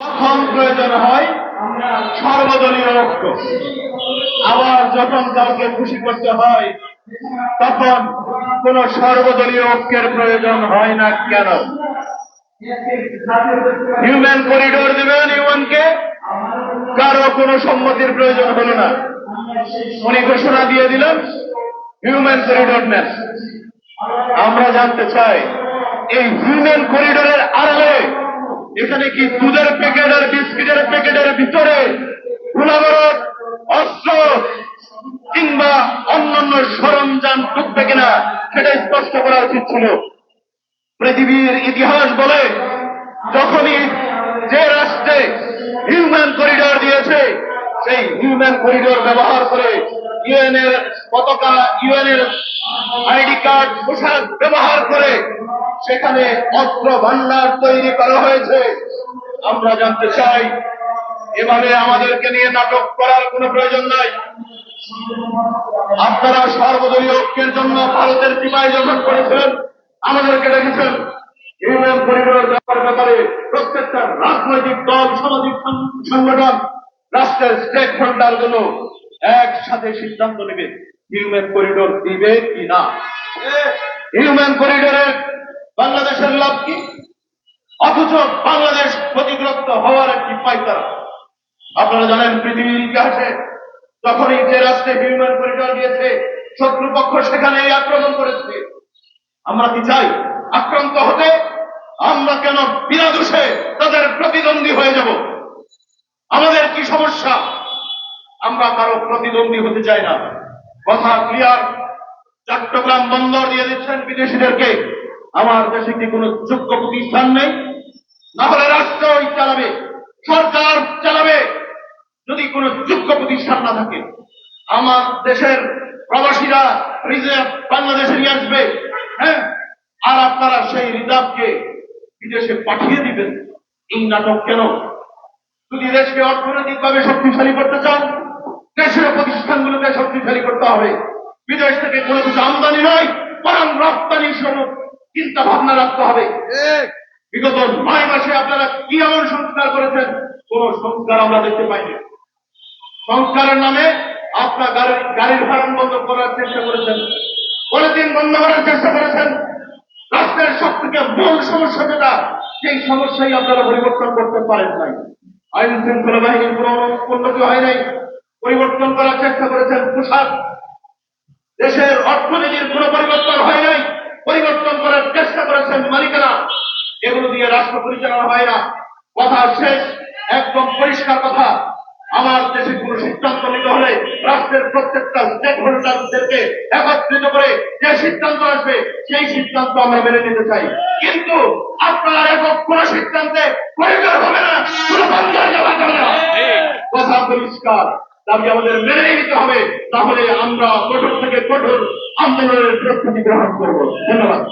যখন প্রয়োজন হয় সর্বদলীয় ঐক্য আবার যখন কাউকে খুশি করতে হয়, তখন কোন সর্বদলীয় ঐক্যের প্রয়োজন হয় না কেন? হিউম্যান করিডোর দেবেন ইউএনকে, কারও কোনো সম্মতির প্রয়োজন হলো না। উনি ঘোষণা দিয়ে দিলেন হিউম্যান করিডোর নেন। আমরা জানতে চাই, এই হিউম্যান করিডোরের আড়ালে এখানে কি দুধের প্যাকেট আর বিস্কিটের প্যাকেটের ভিতরে গোলাবরত অস্ত্র কিংবা অন্যান্য সরঞ্জাম ঢুকবে কিনা সেটা স্পষ্ট করা উচিত ছিল। পৃথিবীর ইতিহাস বলে যখনই যে রাষ্ট্রে হিউম্যান করিডোর দিয়েছে, সেই হিউম্যান করিডোর ব্যবহার করে ইউএন এর পতাকা ইউএন এর আইডি কার্ড, পোশাক ব্যবহার করে সেখানে অস্ত্র ভান্ডার তৈরি করা হয়েছে। আমরা জানতে চাই, এভাবে আমাদেরকে নিয়ে নাটক করার কোনো প্রয়োজন নাই। আপনারা সর্বদলীয় ঐক্যের জন্য ভারতের সীমায় যখন করেছিলেন আমাদেরকে ডেকেছেন ইউনিয়ন করিডোর ব্যাপার ব্যাপারে প্রত্যেকটা রাজনৈতিক দল, সামাজিক সংগঠন, রাষ্ট্রের স্টেক হোল্ডারগুলো একসাথে সিদ্ধান্ত নেবে হিউম্যান করিডোর দিবে কি না। হিউম্যান করিডোরে বাংলাদেশের লাভ কি? অথচ বাংলাদেশ ক্ষতিগ্রস্ত হওয়ার একটি পাইতারা। আপনারা জানেন, পৃথিবীর ইতিহাসে যখনই যে রাষ্ট্রে হিউম্যান করিডোর দিয়েছে, শত্রুপক্ষ সেখানে আক্রমণ করেছে। আমরা কি চাই? আক্রান্ত হতে? আমরা কেন বিনা দোষে তাদের প্রতিদ্বন্দ্বী হয়ে যাব আমাদের কি সমস্যা আমরা কারও প্রতিদ্বন্দ্বী হতে চাই না। কথা ক্লিয়ার চট্টগ্রাম বন্দর দিয়ে দিচ্ছেন বিদেশিদেরকে। আমার দেশে কি কোনো যোগ্য প্রতিষ্ঠান নেই? না হলে রাষ্ট্রই চালাবে, সরকার চালাবে, যদি কোনো যোগ্য প্রতিষ্ঠান না থাকে। আমার দেশের প্রবাসীরা রিজার্ভ বাংলাদেশে নিয়ে আসবে হ্যাঁ? আর আপনারা সেই রিজার্ভকে বিদেশে পাঠিয়ে দিবেন। এই নাটক কেন? যদি দেশকে অর্থনৈতিক ভাবে শক্তিশালী করতে চান দেশের প্রতিষ্ঠানগুলোকে শক্তিশালী করতে হবে। বিদেশ থেকে কোনো কিছু আমদানি নয় বরং রপ্তানি স্বরূপ চিন্তা ভাবনা রাখতে হবে। বিগত নয় মাসে আপনারা কি এমন সংস্কার করেছেন? কোন সংস্কার আমরা দেখতে পাইনি। সংস্কারের নামে আপনার গাড়ির গাড়ির ভাড়া বন্ধ করার চেষ্টা করেছেন। পলিথিন বন্ধ করার চেষ্টা করেছেন। রাষ্ট্রের সব থেকে মূল সমস্যা যেটা সেই সমস্যাই আপনারা পরিবর্তন করতে পারেন নাই। আইন শৃঙ্খলা বাহিনীর কোনো উন্নতি হয় নাই। পরিবর্তন করার চেষ্টা করেছেন পোশাক দেশের অর্থনীতির কোনো পরিবর্তন হয় নাই। পরিবর্তন করার চেষ্টা করেছেন মালিকেরা। এগুলো দিয়ে রাষ্ট্র পরিচালনা হয় না। কথা শেষ একদম পরিষ্কার কথা। আমার দেশে কোন সিদ্ধান্ত নিতে হলে রাষ্ট্রের প্রত্যেকটা স্টেক হোল্ডারদেরকে একত্রিত করে যে সিদ্ধান্ত আসবে সেই সিদ্ধান্ত আমরা মেনে নিতে চাই। কিন্তু আপনারা একক কোন সিদ্ধান্তে পরিবার হবে না। কোনো বন্ধের যাবে না। কথা পরিষ্কার। দাবি আমাদের মেনে নিতে হবে, তাহলে আমরা কঠোর থেকে কঠোর আন্দোলনের প্রস্তুতি গ্রহণ করব। ধন্যবাদ।